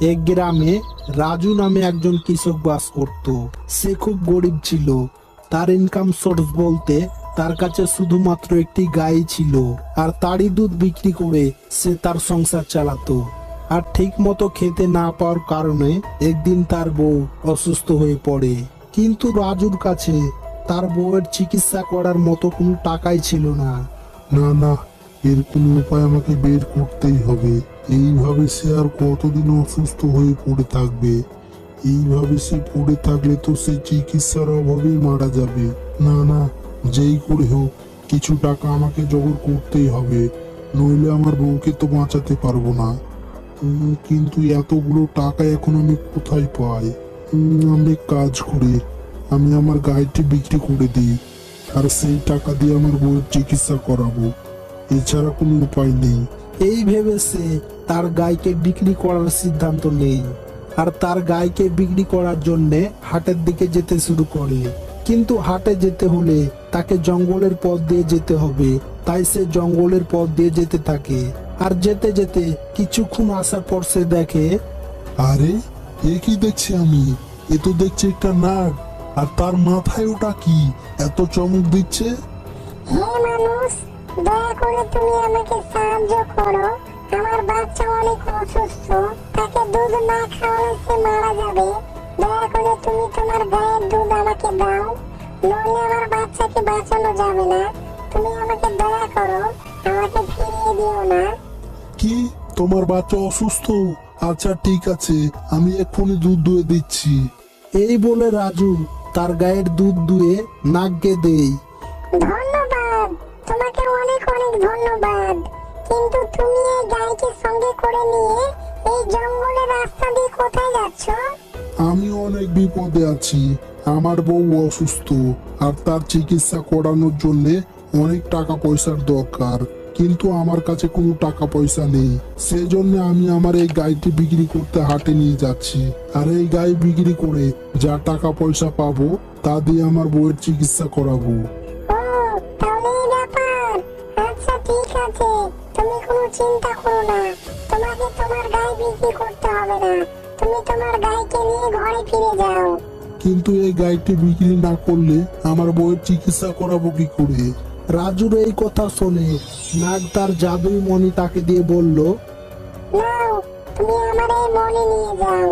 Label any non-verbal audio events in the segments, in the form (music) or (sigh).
এক গ্রামে রাজু নামে একজন কৃষক বাস করত। সে খুব গরিব ছিল। তার ইনকাম সোর্স বলতে তার কাছে শুধুমাত্র একটি গাই ছিল আর তারই দুধ বিক্রি করে সে তার সংসার চালাতো। আর ঠিক মতো খেতে না পাওয়ার কারণে একদিন তার বউ অসুস্থ হয়ে পড়ে। কিন্তু রাজুর কাছে তার বউয়ের চিকিৎসা করার মতো কোনো টাকাই ছিল না। না না, এর কোনো উপায় আমাকে বের করতেই হবে। এইভাবে সে আর কতদিন অসুস্থ হয়ে পড়ে থাকবে? এইভাবে সে পড়ে থাকলে তো সে চিকিৎসার অভাবেই মারা যাবে। না না, যেই করে হোক, কিছু টাকা আমাকে জোগাড় করতেই হবে। নইলে আমার বউকে তো বাঁচাতে পারব না। কিন্তু এতগুলো টাকা এখন আমি কোথায় পাই? আমি কাজ করি। আমি আমার গাড়িটি বিক্রি করে দিই। আর সেই টাকা দিয়ে আমার বউয়ের চিকিৎসা করাবো। এছাড়া কোনো উপায় নেই। এই ভেবে সে তার গাইকে বিক্রি করার সিদ্ধান্ত নেই। আর তার গাইকে বিক্রি করার জন্য হাটের দিকে যেতে শুরু করে কিন্তু হাটে যেতে হলে তাকে জঙ্গলের পথ দিয়ে যেতে হবে। তাই সে জঙ্গলের পথ দিয়ে যেতে থাকে। আর যেতে যেতে কিছুক্ষণ আসার পর সে দেখে আরে এ কি দেখছি আমি? এ তো দেখছি একটা নাগ। আর তার মাথায় ওটা কি? এত চমক দিচ্ছে? হে মানুষ দয়া করে তুমি আমাকে সাহায্য করো। আমার বাচ্চা অনেক অসুস্থ তাকে দুধ না খাওয়ালে সে মারা যাবে। দয়া করে তুমি তোমার গায়ের দুধ আমাকে দাও নইলে আমার বাচ্চাকে বাঁচানো যাবে না। তুমি আমাকে দয়া করো আমাকে ফিরিয়ে দিও না। কি? তোমার বাচ্চা অসুস্থ? আচ্ছা ঠিক আছে আমি এক্ষুনি দুধ দুয়ে দিচ্ছি। এই বলে রাজু তার গায়ের দুধ দুয়ে নাগকে দেয় ধন্যবাদ তোমাকে অনেক অনেক ধন্যবাদ। কিন্তু তুমি এই গাইকে সঙ্গে করে নিয়ে এই জঙ্গলের রাস্তা দিয়ে কোথায় যাচ্ছ? আমি অনেক বিপদে আছি। আমার বউ অসুস্থ আর তার চিকিৎসা করানোর জন্য অনেক টাকা পয়সার দরকার। কিন্তু আমার কাছে কোনো টাকা পয়সা নেই। সেজন্য আমি আমার এই গাইটি বিক্রি করতে হাটে নিয়ে যাচ্ছি। আর এই গাই বিক্রি করে যা টাকা পয়সা পাবো তা দিয়ে আমার বউয়ের চিকিৎসা করাবো। আচ্ছা ঠিক আছে। তুমি কোনো চিন্তা করো না। তোমাকে তোমার গাই বিক্রি করতে হবে না। তুমি তোমার গাইকে নিয়ে ঘরে ফিরে যাও। কিন্তু এই গাইটি বিক্রি না করলে আমার বউয়ের চিকিৎসা করাবো কি করে? রাজুর এই কথা শুনে নাগ তার জাদুই মণি তাকে দিয়ে বলল নাও তুমি আমার এই মনি নিয়ে যাও।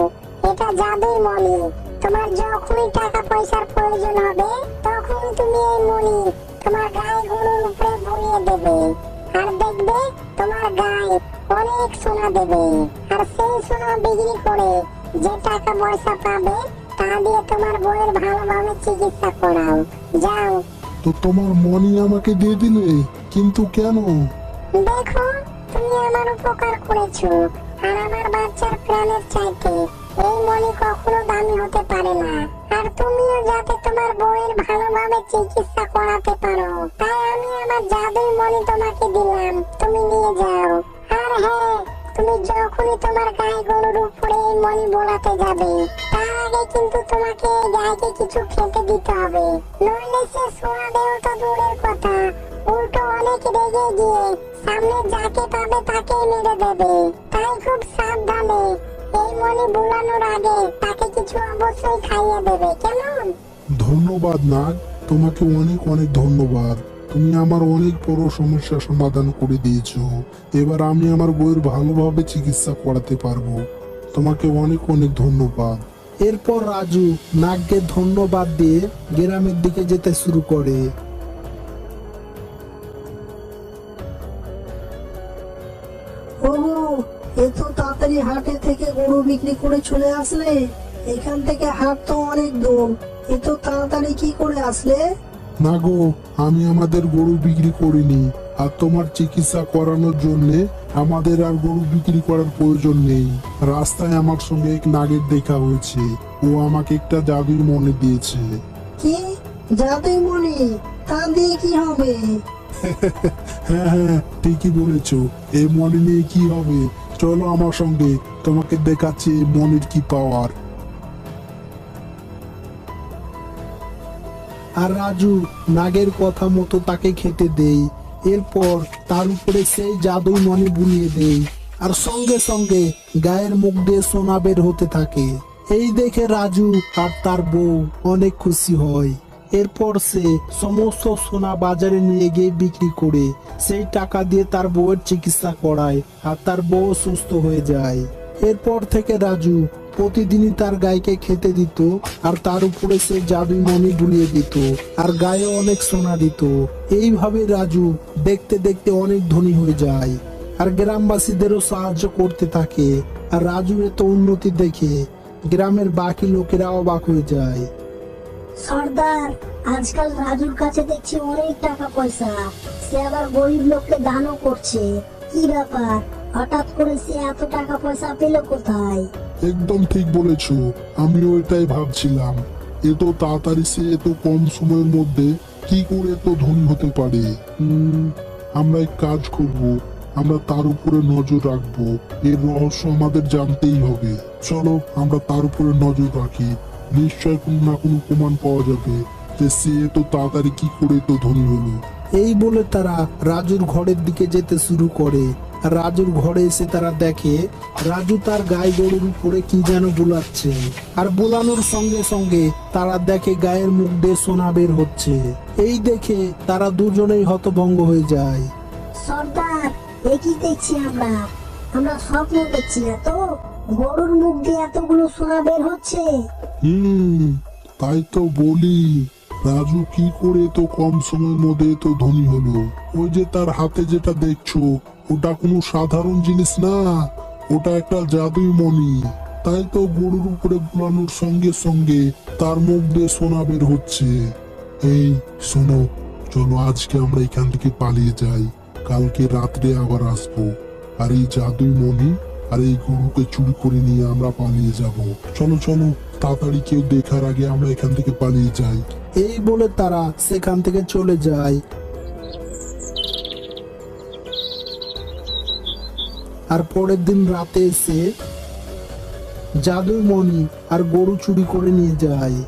এটা জাদুই মনি তোমার যখনই টাকা পয়সার প্রয়োজন হবে তখন তুমি এই মনি তোমার গায়ে গরুর উপরে ভরিয়ে দেবে। আর দেখবে তোমার গায়ে অনেক সোনা দেবে। আর সেই সোনা বিক্রি করে যে টাকা পয়সা পাবে তা দিয়ে তোমার বউয়ের ভালোভাবে চিকিৎসা করাও। যাও। তো তোমার মনি আমাকে দিয়ে দিলে কিন্তু কেন? দেখো তুমি আমার উপকার করেছ আর আমার বাচ্চার প্রাণের চাইতে এই মনি কখনো দামি হতে পারে না। আর তুমিও যাতে তোমার বউয়ের ভালোভাবে চিকিৎসা করাতে পারো। তাই আমি আমার জাদুই মনি তোমাকে দিলাম। তুমি নিয়ে যাও। আর হ্যাঁ তুমি যখনই তোমার গায়ে গরুর উপরে এই মনি বোলাতে যাবে, তার আগে কিন্তু তোমাকে গাইকে কিছু খেতে দিতে হবে। নইলে সে সোনা তো দূরের কথা। উল্টো অনেক রেগে গিয়ে সামনে যাকে পাবে তাকেই মেরে দেবে। তাই খুব সাবধানে এই মনি বুলানোর আগে তাকে কিছু অবশ্যই খাইয়ে দেবে কেমন? ধন্যবাদ নাগ তোমাকে অনেক অনেক ধন্যবাদ। তুমি আমার অনেক বড় সমস্যা সমাধান করে দিয়েছ। এবার আমি আমার বইয়ের ভালোভাবে চিকিৎসা করাতে পারব। তোমাকে অনেক অনেক ধন্যবাদ। এরপর রাজু নাগকে ধন্যবাদ দিয়ে গ্রামের দিকে যেতে শুরু করে। তাড়াতাড়ি হাটে থেকে গরু বিক্রি করে চলে আসলে এখান থেকে হাট তো অনেক দূর। এত তাড়াতাড়ি কি করে আসলে? না গো আমি আমাদের গরু বিক্রি করিনি। আর তোমার চিকিৎসা করানোর জন্য আমাদের আর গরু বিক্রি করার প্রয়োজন নেই। রাস্তায় আমার সঙ্গে এক নাগের দেখা হয়েছে। ও আমাকে একটা জাদুর মনে দিয়েছে। কি? যাতে মনি তা দিয়ে কি হবে? (laughs) হ্যাঁ হ্যাঁ ঠিকই বলেছ। এই মনে নিয়ে কি হবে? চলো আমার সঙ্গে, তোমাকে দেখাচ্ছি মনের কি পাওয়ার আর রাজু, নাগের কথা মতো তাকে খেতে দেয় এরপর তার উপরে সেই জাদুই মনে বুলিয়ে দেয় আর সঙ্গে সঙ্গে গায়ের মুখ দিয়ে সোনা বের হতে থাকে। এই দেখে রাজু আর তার বউ অনেক খুশি হয়। এরপর সে সমস্ত সোনা বাজারে নিয়ে গিয়ে বিক্রি করে সেই টাকা দিয়ে তার বউয়ের চিকিৎসা করায় আর তার বউ সুস্থ হয়ে যায়। এরপর থেকে রাজু প্রতিদিনই তার গাইকে খেতে দিত আর তার উপরে সে জাদুই মনি বুলিয়ে দিত আর গায়ে অনেক সোনা দিত। এইভাবে রাজু দেখতে দেখতে অনেক ধনী হয়ে যায় আর গ্রামবাসীদেরও সাহায্য করতে থাকে। আর রাজু এত উন্নতি দেখে গ্রামের বাকি লোকেরা অবাক হয়ে যায়। সর্দার, আজকাল রাজুর কাছে দেখছি অনেক টাকা পয়সা। সে আবার গরিব লোককে দানও করছে। কি ব্যাপার? হঠাৎ করে সে এত টাকা পয়সা পেল কোথায়? একদম ঠিক বলেছ। আমিও এটাই ভাবছিলাম। এত তাড়াতাড়ি সে এত কম সময়ের মধ্যে কি করে এত ধনী হতে পারে? আমরা এক কাজ করব। আমরা তার উপরে নজর রাখব। এর রহস্য আমাদের জানতেই হবে। চলো, আমরা তার উপরে নজর রাখি। নিশ্চয় কোনো না কোনো প্রমাণ পাওয়া যাবে। যে সে এত তাড়াতাড়ি কি করে তো ধনী হলো। এই বলে তারা রাজুর ঘরের দিকে যেতে শুরু করে। রাজুর ঘরে এসে তারা দেখে রাজু তার গায়ে গরুর উপরে কি যেন বোলাচ্ছে। আর বোলানোর সঙ্গে সঙ্গে তারা দেখে গায়ের মুখ দিয়ে সোনা বের হচ্ছে। এই দেখে তারা দুজনেই হতভঙ্গ হয়ে যায়। সর্দার এ কি দেখছি আমরা। আমরা স্বপ্ন দেখছি না তো গরুর মুখ দিয়ে এতগুলো সোনা বের হচ্ছে। হুম, তাই তো বলি। রাজু কি করে তো কম সময়ের মধ্যে ধনী হলো? ওই যে তার হাতে যেটা দেখছ, ওটা কোনো সাধারণ জিনিস না। ওটা একটা জাদুই মনি তাই তো গরুর উপরে বুলানোর সঙ্গে সঙ্গে তার মুখ দিয়ে সোনা বের হচ্ছে। এই, শোনো, চলো আজকে আমরা এখান থেকে পালিয়ে যাই। কালকে রাত্রে আবার আসব। আর এই জাদুই মণি আর এই গরুকে চুরি করে নিয়ে আমরা পালিয়ে যাব। চলো চলো তাড়াতাড়ি কেউ দেখার আগে আমরা এখান থেকে পালিয়ে যাই। এই বলে তারা সেখান থেকে চলে যায়। আর পরের দিন রাতে এসে জাদুমণি আর গরু চুরি করে নিয়ে যায়।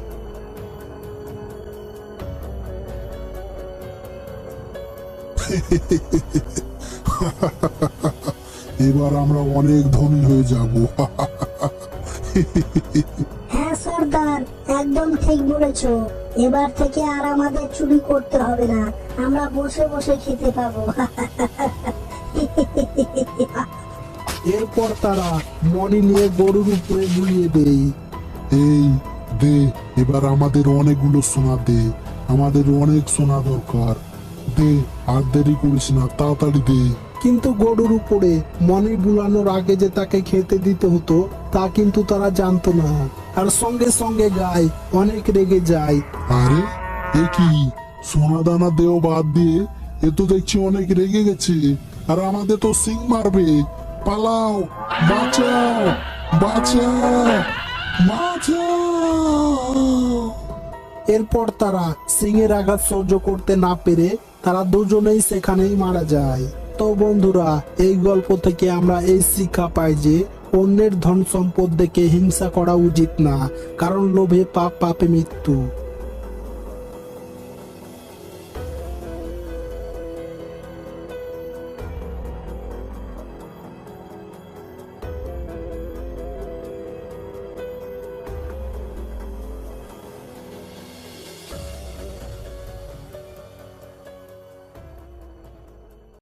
(laughs) এবার আমরা অনেক ধনী হয়ে যাব। হ্যাঁ সর্দার একদম ঠিক বলেছ। এবার থেকে আর আমাদের চুরি করতে হবে না। আমরা বসে বসে খেতে পাবো। এরপর তারা মণি নিয়ে গরুর উপরে বুলিয়ে দেয়। এই দে এবার আমাদের অনেকগুলো সোনা দে। আমাদের অনেক সোনা দরকার। দে আর দেরি করিস না তাড়াতাড়ি দে। কিন্তু গরুর উপরে মনে বুলানোর আগে যে তাকে খেতে দিতে হতো তা কিন্তু তারা জানতো না। আর সঙ্গে সঙ্গে গায় অনেক রেগে যায়। আরে এ কি? সোনা দানা দেও বাদ দিয়ে এ তো দেখছি অনেক রেগে গেছে। আর আমাদের তো সিং মারবে। পালাও বাঁচাও বাঁচাও বাঁচাও। এরপর তারা সিংহের আঘাত সহ্য করতে না পেরে তারা দুজনেই সেখানেই মারা যায়। তো বন্ধুরা, এই গল্প থেকে আমরা এই শিক্ষা পাই যে অন্যের ধন সম্পদ দেখে হিংসা করা উচিত না, কারণ লোভে পাপ, পাপে মৃত্যু।